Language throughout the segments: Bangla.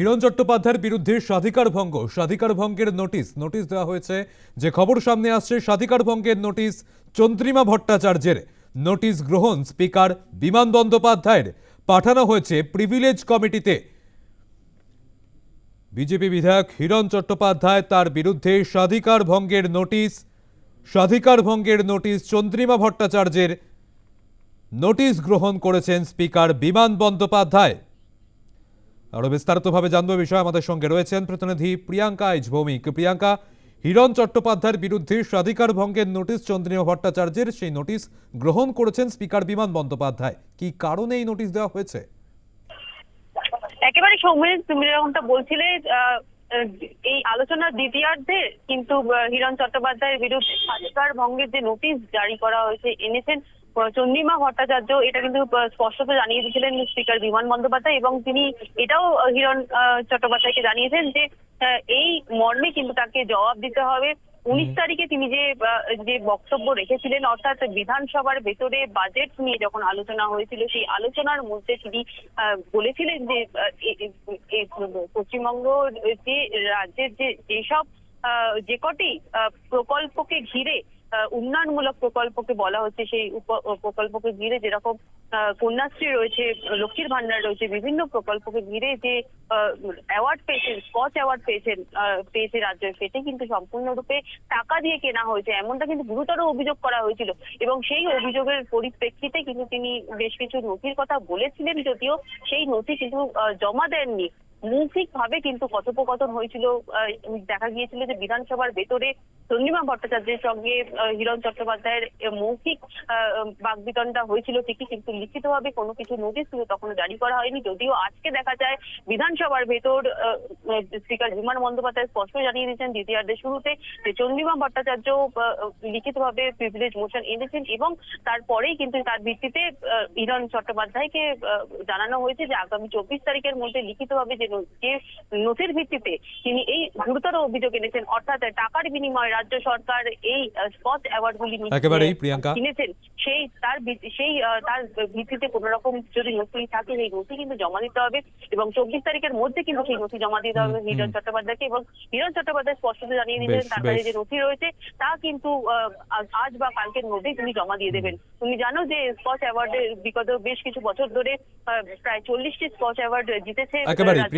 হিরণ চট্টোপাধ্যায়ের বিরুদ্ধে স্বাধিকার ভঙ্গ। স্বাধিকার ভঙ্গের নোটিশ নোটিশ দেওয়া হয়েছে যে খবর সামনে আসছে স্বাধিকার ভঙ্গের নোটিশ চন্দ্রিমা ভট্টাচার্যের। নোটিশ গ্রহণ স্পিকার বিমান বন্দ্যোপাধ্যায়ের। পাঠানো হয়েছে প্রিভিলেজ কমিটিতে। বিজেপি বিধায়ক হিরণ চট্টোপাধ্যায় তার বিরুদ্ধে স্বাধিকার ভঙ্গের নোটিশ, স্বাধিকার ভঙ্গের নোটিশ চন্দ্রিমা ভট্টাচার্যের। নোটিশ গ্রহণ করেছেন স্পিকার বিমান বন্দ্যোপাধ্যায়। আরও বিস্তারিতভাবে জানব বিষয়ে আমাদের সঙ্গে রয়েছেন প্রতিনিধি প্রিয়াঙ্কা এইচ ভৌমিক। প্রিয়াঙ্কা, হিরণ চট্টোপাধ্যায়ের বিরুদ্ধে স্বাধিকার ভঙ্গের নোটিশ চন্দ্রিমা ভট্টাচার্যের সেই নোটিশ গ্রহণ করেছেন স্পিকার বিমান বন্দ্যোপাধ্যায়। কি কারণে এই নোটিশ দেওয়া হয়েছে? একেবারে সৌমেন, তুমি যেরকমটা বলছিলে এই আলোচনার দ্বিতীয়ার্ধে কিন্তু হিরণ চট্টোপাধ্যায়ের বিরুদ্ধে স্বাধিকার ভঙ্গের যে নোটিশ জারি করা হয়েছে, এনেছেন চন্দ্রিমা ভট্টাচার্য এটা কিন্তু স্পষ্টত জানিয়ে দিয়েছিলেন স্পিকার বিমান বন্দ্যোপাধ্যায় এবং তিনি এটাও হিরণ চট্টোপাধ্যায়কে জানিয়েছেন যে এই মর্মে কিন্তু তাকে জবাব দিতে হবে। উনিশ তারিখে তিনি যে যে বক্তব্য রেখেছিলেন অর্থাৎ বিধানসভার ভেতরে বাজেট নিয়ে যখন আলোচনা হয়েছিল সেই আলোচনার মধ্যে তিনি আহ, বলেছিলেন যে পশ্চিমবঙ্গ যে রাজ্যের যে যেসব যে কটি প্রকল্পকে ঘিরে উন্নয়নমূলক প্রকল্পকে বলা হচ্ছে, সেই প্রকল্পকে ঘিরে যেরকম কন্যাশ্রী রয়েছে, লক্ষ্মীর ভান্ডার রয়েছে, বিভিন্ন প্রকল্পকে ঘিরে যে অ্যাওয়ার্ড পেয়েছেন স্কচ অ্যাওয়ার্ড পেয়েছেন পেয়েছে রাজ্য, সেটি কিন্তু সম্পূর্ণরূপে টাকা দিয়ে কেনা হয়েছে, এমনটা কিন্তু গুরুতর অভিযোগ করা হয়েছিল। এবং সেই অভিযোগের পরিপ্রেক্ষিতে কিন্তু তিনি বেশ কিছু নথির কথা বলেছিলেন, যদিও সেই নথি কিন্তু জমা দেননি। মৌখিক ভাবে কিন্তু কথোপকথন হয়েছিল দেখা গিয়েছিল যে বিধানসভার ভেতরে চন্দ্রিমা ভট্টাচার্যের সঙ্গে হিরণ চট্টোপাধ্যায়ের মৌখিক আহ, বাকবিতণ্ডা হয়েছিল ঠিকই কিন্তু লিখিতভাবে কোনো কিছু নোটিশ কিন্তু তখন জারি করা হয়নি। যদিও আজকে দেখা যায় বিধানসভার ভেতর স্পিকার বিমান বন্দ্যোপাধ্যায় স্পষ্ট জানিয়ে দিয়েছেন দ্বিতীয়ার্ধের শুরুতে যে চন্দ্রিমা ভট্টাচার্য লিখিতভাবে প্রিভিলেজ মোশন এনেছেন এবং তারপরেই কিন্তু তার ভিত্তিতে হিরণ চট্টোপাধ্যায়কে জানানো হয়েছে যে আগামী চব্বিশ তারিখের মধ্যে লিখিতভাবে যে যে নথির ভিত্তিতে তিনি এই গুরুতর অভিযোগ এনেছেন অর্থাৎ টাকার বিনিময়ে রাজ্য সরকার এই স্পট অ্যাওয়ার্ড গুলি একেবারেই, প্রিয়াঙ্কা। কিনেছেন সেই তার সেই তার ভিত্তিতে কোন রকম যদি নথি থাকে সেই নথি কিন্তু জমা দিতে হবে এবং চব্বিশ তারিখের মধ্যে কিন্তু সেই নথি জমা দিতে হবে হুম। চট্টোপাধ্যায়কে এবং হিরণ চট্টোপাধ্যায় স্পষ্টত জানিয়ে দিয়েছেন তার কাছে যে নথি রয়েছে তা কিন্তু আহ, আজ- বা কালকের মধ্যেই তিনি জমা দিয়ে দেবেন তুমি জানো যে স্কচ অ্যাওয়ার্ডের বিগত বেশ কিছু বছর ধরে প্রায় চল্লিশটি স্কচ অ্যাওয়ার্ড জিতেছে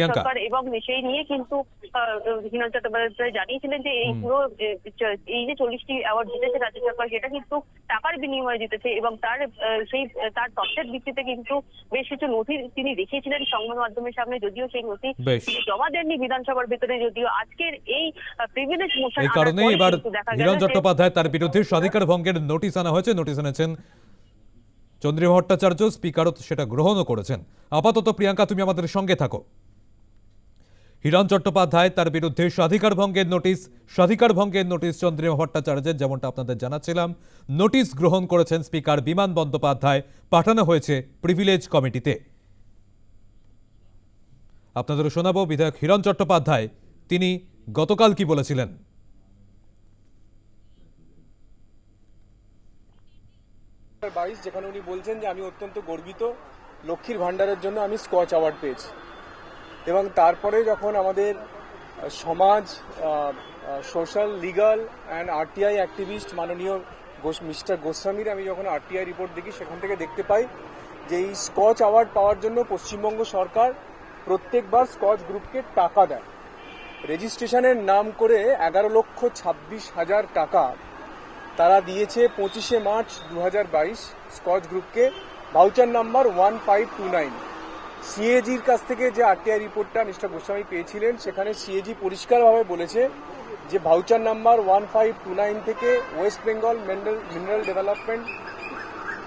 প্রিয়াঙ্কা। এবং সেই নিয়ে কিন্তু হিরণ চট্টোপাধ্যায় জানিয়েছিলেন যে এই পুরো এই যে চল্লিশটি অ্যাওয়ার্ড জিতেছে রাজ্য সরকার সেটা কিন্তু টাকার বিনিময়ে জিতেছে এবং তার সেই তার তথ্যের ভিত্তিতে কিন্তু বেশ কিছু নথি তিনি দেখিয়েছিলেন সংবাদ মাধ্যমের সামনে যদিও সেই নথি জমা দেননি বিধানসভার ভেতরে যদিও আজকের এই প্রিভিলেজ মোশন এই কারণেই এবার হিরণ চট্টোপাধ্যায় তার বিরুদ্ধে স্বাধিকার ভঙ্গের নোটিশ আনা হয়েছে। নোটিশ এনেছেন চন্দ্রিমা ভট্টাচার্য স্পিকারও সেটা গ্রহণও করেছেন। আপাতত প্রিয়াঙ্কা তুমি আমাদের সঙ্গে থাকো। হিরণ চট্টোপাধ্যায় তার বিরুদ্ধে স্বাধিকার ভঙ্গের নোটিশ, স্বাধিকার ভঙ্গের নোটিশ চন্দ্রিমা ভট্টাচার্যের, যেমনটা আপনাদের জানাচ্ছিলাম। নোটিশ গ্রহণ করেছেন স্পিকার বিমান বন্দ্যোপাধ্যায়, পাঠানো হয়েছে প্রিভিলেজ কমিটিতে। আপনাদের শোনাবো, বিধায়ক হিরণ চট্টোপাধ্যায়, তিনি গতকাল কি বলেছিলেন? বাইশ, যেখানে উনি বলছেন যে, আমি অত্যন্ত গর্বিত, লক্ষ্মীর ভাণ্ডারের জন্য আমি স্কচ অ্যাওয়ার্ড পেয়েছি। এবং তারপরে যখন আমাদের সমাজ social legal and RTI activist মাননীয় মিস্টার গোস্বামীর আমি যখন আরটিআই রিপোর্ট দেখি, সেখান থেকে দেখতে পাই যে এই স্কচ অ্যাওয়ার্ড পাওয়ার জন্য পশ্চিমবঙ্গ সরকার প্রত্যেকবার স্কচ গ্রুপকে টাকা দেয়। রেজিস্ট্রেশনের নাম করে এগারো লক্ষ ছাব্বিশ হাজার টাকা তারা দিয়েছে পঁচিশে মার্চ দু হাজার বাইশ স্কচ গ্রুপকে। Voucher number one five two nine সিএজির কাছ থেকে যে আরটিআই রিপোর্টটা মিস্টার গোস্বামী পেয়েছিলেন, সেখানে সিএজি পরিষ্কারভাবে বলেছে যে voucher number one five two nine থেকে ওয়েস্ট বেঙ্গল মিনারেল ডেভেলপমেন্ট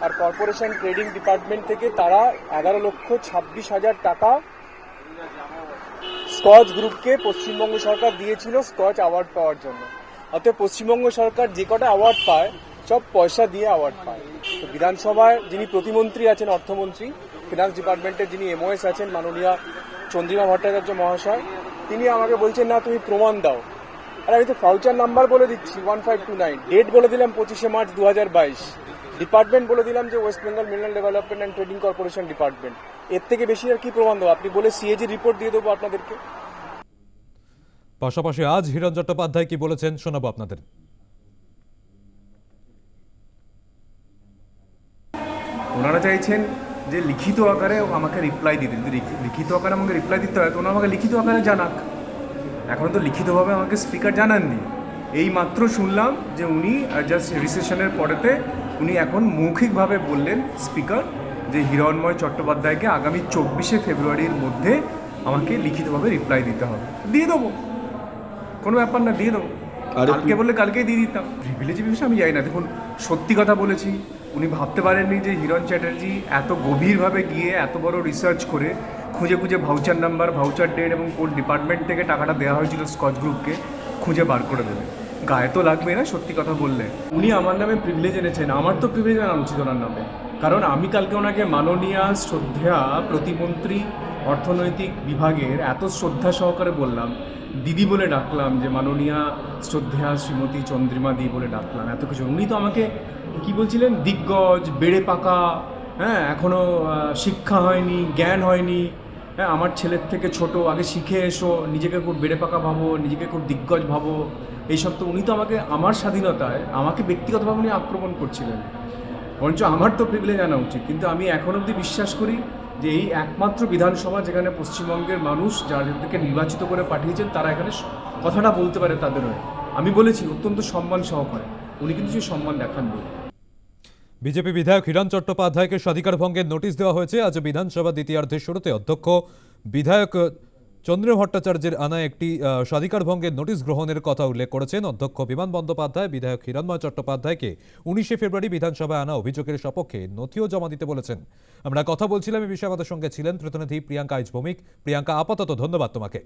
আর কর্পোরেশন ট্রেডিং ডিপার্টমেন্ট থেকে তারা এগারো লক্ষ ছাব্বিশ হাজার টাকা স্কচ গ্রুপকে পশ্চিমবঙ্গ সরকার দিয়েছিল স্কচ অ্যাওয়ার্ড পাওয়ার জন্য। অতএব পশ্চিমবঙ্গ সরকার যে কটা অ্যাওয়ার্ড পায়, সব পয়সা দিয়ে অ্যাওয়ার্ড পায়। তো বিধানসভায় যিনি প্রতিমন্ত্রী আছেন, অর্থমন্ত্রী ফিনান্স ডিপার্টমেন্টের যিনি এমওএস আছেন মাননীয় চন্দ্রিমা ভট্টাচার্য মহাশয় তিনি আমাকে বলছেন না তুমি প্রমাণ দাও। আর আমি তো ফাউচার নাম্বার বলে দিচ্ছি one five two nine date বলে দিলাম পঁচিশে মার্চ দু হাজার বাইশ। ডিপার্টমেন্ট বলে দিলাম যে West Bengal mineral development and trading corporation department এর থেকে বেশি আর কি প্রমাণ দেবো? আপনি বলে সিএজি রিপোর্ট দিয়ে দেবো আপনাদেরকে। পাশাপাশি আজ হিরণ চট্টোপাধ্যায় কি বলেছেন শোনাবো আপনাদের। ওনারা চাইছেন যে লিখিত আকারে আমাকে রিপ্লাই দিতে যদি লিখিত আকারে আমাকে রিপ্লাই দিতে হয় তো ওনারা আমাকে লিখিত আকারে জানাক। এখন তো লিখিতভাবে আমাকে স্পিকার জানাননি। এই মাত্র শুনলাম যে উনি জাস্ট রিসেশনের পরেতে উনি এখন মৌখিকভাবে বললেন স্পিকার যে হিরণময় চট্টোপাধ্যায়কে আগামী চব্বিশে ফেব্রুয়ারির মধ্যে আমাকে লিখিতভাবে রিপ্লাই দিতে হবে। দিয়ে দেবো। কোনো ব্যাপার না দিয়ে দেবো। কালকে বললে কালকেই দিয়ে দিতাম। প্রিভিলেজ বিষয়ে আমি যাই না। দেখুন সত্যি কথা বলেছি উনি ভাবতে পারেননি যে হিরণ চ্যাটার্জি এত গভীরভাবে গিয়ে এত বড় রিসার্চ করে খুঁজে খুঁজে ভাউচার নাম্বার ভাউচার ডেট এবং কোন ডিপার্টমেন্ট থেকে টাকাটা দেওয়া হয়েছিল স্কচ গ্রুপকে খুঁজে বার করে দেবে। গায়ে তো লাগবে না, সত্যি কথা বললে। উনি আমার নামে প্রিভিলেজ এনেছেন, আমার তো প্রিভিলেজ আনা উচিত ওনার নামে। কারণ আমি কালকে ওনাকে মাননীয়া শ্রদ্ধা প্রতিমন্ত্রী অর্থনৈতিক বিভাগের এত শ্রদ্ধা সহকারে বললাম। দিদি বলে ডাকলাম যে, মাননীয়া শ্রদ্ধা শ্রীমতী চন্দ্রিমা দি বলে ডাকলাম, এত কিছু। উনি তো আমাকে কি বলছিলেন? দিগ্গজ, বেড়ে পাকা হ্যাঁ এখনও শিক্ষা হয়নি, জ্ঞান হয়নি। হ্যাঁ আমার ছেলের থেকে ছোট, আগে শিখে এসো, নিজেকে খুব বেড়ে পাকা ভাবো, নিজেকে খুব দিগ্গজ ভাবো। এইসব তো উনি তো আমাকে, আমার স্বাধীনতায়, আমাকে ব্যক্তিগতভাবে উনি আক্রমণ করছিলেন। বরঞ্চ আমার তো প্রিভিলেজ আনা উচিত। কিন্তু আমি এখন অবধি বিশ্বাস করি যে এই একমাত্র বিধানসভা যেখানে পশ্চিমবঙ্গের মানুষ যাদেরকে নির্বাচিত করে পাঠিয়েছেন, তারা এখানে কথাটা বলতে পারে তাদের হয়ে। আমি বলেছি, অত্যন্ত সম্মান সহকারে। উনি কিন্তু সেই সম্মান দেখাননি। বিজেপি বিধায়ক হিরণ চট্টোপাধ্যায়কে স্বাধিকার ভঙ্গের নোটিশ দেওয়া হয়েছে। আজ বিধানসভা দ্বিতীয়ার্ধের শুরুতে অধ্যক্ষ বিধায়ক চন্দ্র ভট্টাচার্যের আনা একটি স্বাধিকার ভঙ্গের নোটিশ গ্রহণের কথা উল্লেখ করেছেন অধ্যক্ষ বিমান বন্দ্যোপাধ্যায়। বিধায়ক হিরণময় চট্টোপাধ্যায়কে উনিশে ফেব্রুয়ারি বিধানসভায় আনা অভিযোগের সপক্ষে নথিও জমা দিতে বলেছেন। আমরা কথা বলছিলাম এই বিষয়ে আমাদের সঙ্গে ছিলেন প্রতিনিধি প্রিয়াঙ্কা আইজ ভৌমিক প্রিয়াঙ্কা, আপাতত ধন্যবাদ তোমাকে।